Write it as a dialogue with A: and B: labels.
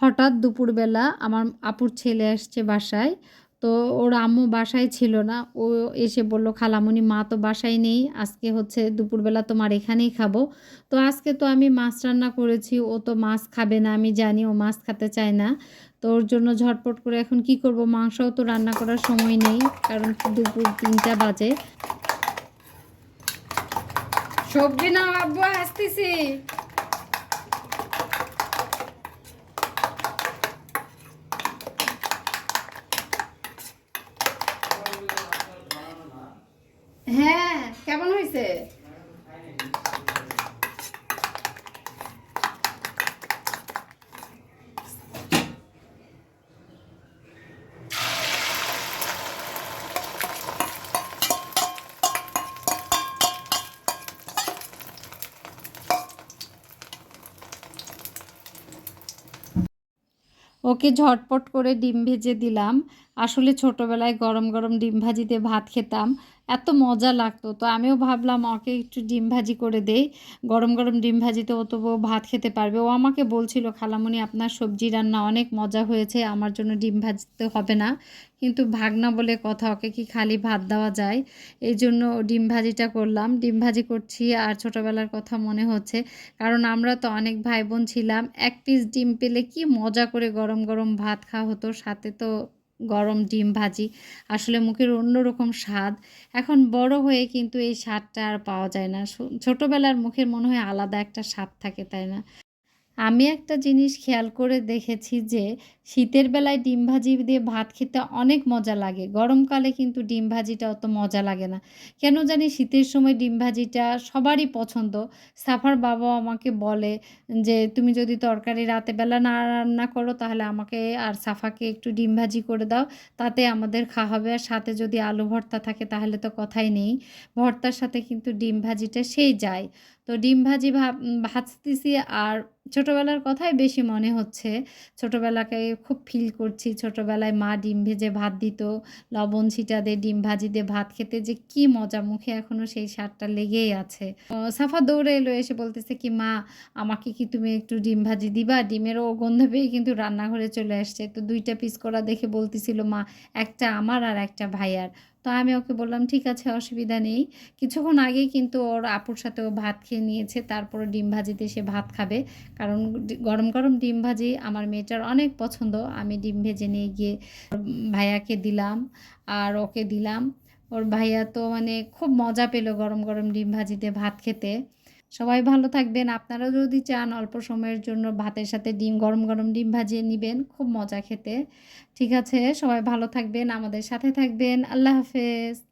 A: হঠাৎ দুপুরবেলা আমার আপুর ছেলে আসছে বাসায়, তো ওর আম্মু বাসায় ছিল না। ও এসে বলল, খালামুনি, মা তো বাসায় নেই, আজকে হচ্ছে দুপুরবেলা তোমার এখানেই খাব। তো আজকে তো আমি মাছ রান্না করেছি, ও তো মাছ খাবে না, আমি জানি ও মাছ খেতে চায় না। তো ওর জন্য ঝটপট করে এখন কি করব, মাংসও তো রান্না করার সময় নেই, কারণ দুপুর তিনটা বাজে। সবজি না আব্বু, আসতেছি হ্যাঁ কেমন হয়েছে ওকে ঝটপট করে ডিম ভেজে দিলাম। আসলে ছোটোবেলায় গরম গরম ডিম ভাজিতে ভাত খেতাম। এত মজা লাগতো। তো আমিও ভাবলাম, ওকে একটু ডিম ভাজি করে দেই। গরম গরম ডিম ভাজিতে ও তবু ভাত খেতে পারবে। ও আমাকে বলছিল খালামণি আপনার সবজি রান্না অনেক মজা হয়েছে, আমার জন্য ডিম ভাজতে হবে না। কিন্তু ভাগনা বলে কথা, ওকে কি খালি ভাত দেওয়া যায়? এই জন্য ডিম ভাজিটা করলাম। ডিম ভাজি করছি আর ছোটোবেলার কথা মনে হচ্ছে। কারণ আমরা তো অনেক ভাই বোন ছিলাম, এক পিস ডিম পেলে কি মজা করে গরম গরম ভাত খাওয়া হতো। সাথে তো গরম ডিম ভাজি। আসলে মুখের অন্যরকম স্বাদ। এখন বড় হয়ে কিন্তু এই স্বাদটা আর পাওয়া যায় না। ছোটোবেলার মুখের মনে হয় আলাদা একটা স্বাদ থাকে, তাই না? আমি একটা জিনিস খেয়াল করে দেখেছি যে, শীতের বেলায় ডিম ভাজি দিয়ে ভাত খেতে অনেক মজা লাগে। গরমকালে কিন্তু ডিম ভাজিটা অত মজা লাগে না। কেন জানি শীতের সময় ডিম ভাজিটা সবারই পছন্দ। সাফার বাবা আমাকে বলে যে, তুমি যদি তরকারি রাতে বেলা না রান্না করো তাহলে আমাকে আর সাফাকে একটু ডিম ভাজি করে দাও। তাতে আমাদের খাওয়া হবে। আর সাথে যদি আলু ভর্তা থাকে তাহলে তো কথাই নেই। ভর্তার সাথে কিন্তু ডিম ভাজিটা সেই যায়। তো ডিম ভাজি ভাজতেছি আর ছোটোবেলার কথাই বেশি মনে হচ্ছে। ছোটোবেলাকে খুব ফিল করছি, ছোটোবেলায় মা ডিম ভেজে ভাত দিত, লবণ ছিটা দিয়ে ডিম ভাজি দিয়ে ভাত খেতে যে কি মজা, মুখে এখনও সেই স্বাদটা লেগেই আছে। সাফা দৌড়ে এলো, এসে বলতেছে কি, মা, আমাকে কি তুমি একটু ডিম ভাজি দিবা? ডিমেরও গন্ধ পেয়ে কিন্তু রান্নাঘরে চলে আসছে। তো দুইটা পিস করা দেখে বলতেছিল, মা, একটা আমার আর একটা ভাইয়ার। তো আমি ওকে বললাম, ঠিক আছে, অসুবিধা নেই। কিছুক্ষণ আগেই কিন্তু ওর আপুর সাথে ও ভাত খেয়ে নিয়েছে, তারপরে ডিম ভাজিতে সে ভাত খাবে। কারণ গরম গরম ডিম ভাজি আমার মেয়েটার অনেক পছন্দ। আমি ডিম ভেজে নিয়ে গিয়ে ভাইয়াকে দিলাম আর ওকে দিলাম। ওর ভাইয়া তো মানে খুব মজা পেল গরম গরম ডিম ভাজিতে, ভাত খেতে। সবাই ভালো থাকবেন। আপনারা যদি চান অল্প সময়ের জন্য ভাতের সাথে ডিম, গরম গরম ডিম ভাজিয়ে নেবেন, খুব মজা খেতে। ঠিক আছে, সবাই ভালো থাকবেন, আমাদের সাথে থাকবেন। আল্লাহ হাফেজ।